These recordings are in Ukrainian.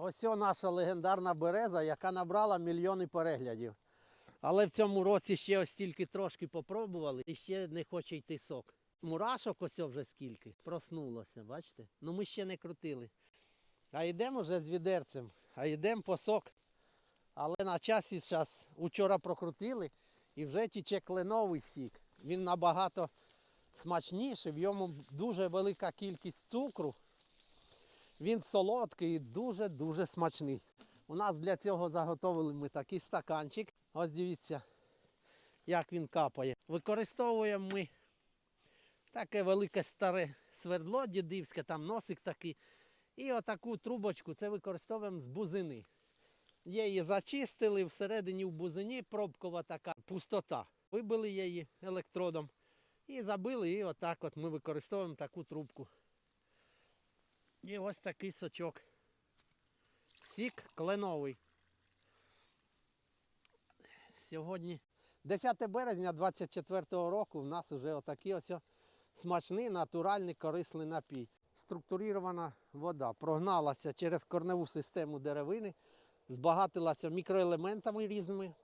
Ось наша легендарна береза, яка набрала мільйони переглядів. Але в цьому році ще ось тільки трошки попробували і ще не хоче йти сок. Мурашок ось вже скільки. Проснулося, бачите? Ну ми ще не крутили. А йдемо вже з відерцем, а йдемо по сок. Але на часі зараз учора прокрутили і вже тіче кленовий сік. Він набагато смачніший, в ньому дуже велика кількість цукру. Він солодкий і дуже-дуже смачний. У нас для цього заготовили ми такий стаканчик. Ось дивіться, як він капає. Використовуємо ми таке велике старе свердло дідівське, там носик такий. І отаку трубочку це використовуємо з бузини. Її зачистили, всередині в бузині пробкова така пустота. Вибили її електродом і забили, і отак от ми використовуємо таку трубку. І ось такий сочок. Сік кленовий. Сьогодні 10 березня 24 року в нас вже отакий ось смачний натуральний корисний напій. Структурірована вода прогналася через корневу систему деревини, збагатилася мікроелементами різними.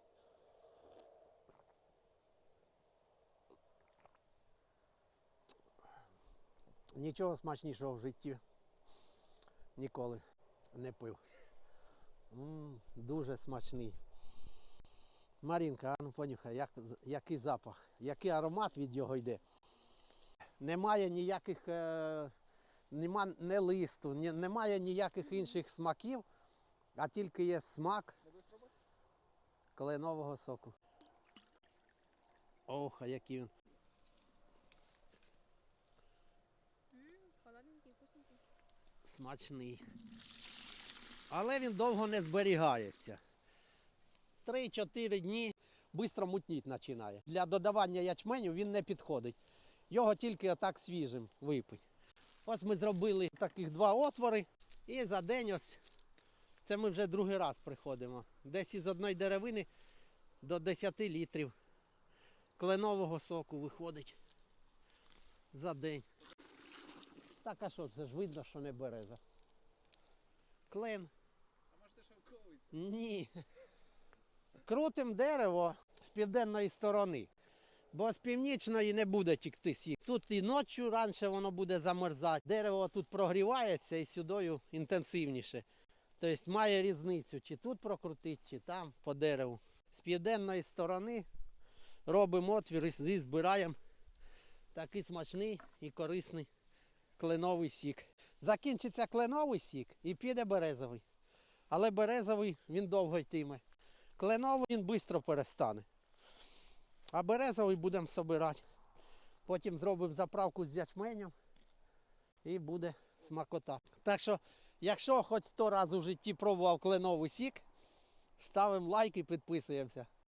Нічого смачнішого в житті ніколи не пив. м дуже смачний. Марінка, а ну понюхай, як, який запах, який аромат від його йде. Немає ніяких, е, нема не листу, ні, немає ніяких інших смаків, а тільки є смак кленового соку. Ох, а який він. Смачний. Але він довго не зберігається. 3-4 дні швидко мутніти починає. Для додавання ячменю він не підходить. Його тільки отак свіжим випить. Ось ми зробили таких два отвори і за день ось, це ми вже другий раз приходимо. Десь із одної деревини до 10 літрів кленового соку виходить за день. Так а що, це ж видно, що не береза. Клен. А може це шовковий? Ні. Крутим дерево з південної сторони. Бо з північної не буде тікти сік. Тут і ночі раніше воно буде замерзати. Дерево тут прогрівається і сюди інтенсивніше. Тобто має різницю, чи тут прокрутити, чи там по дереву. З південної сторони робимо отвір і збираємо такий смачний і корисний кленовий сік. Закінчиться кленовий сік і піде березовий. Але березовий він довго йтиме. Кленовий він швидко перестане. А березовий будемо собирати. Потім зробимо заправку з ячменем і буде смакота. Так що, якщо хоч сто разів у житті пробував кленовий сік, ставимо лайк і підписуємося.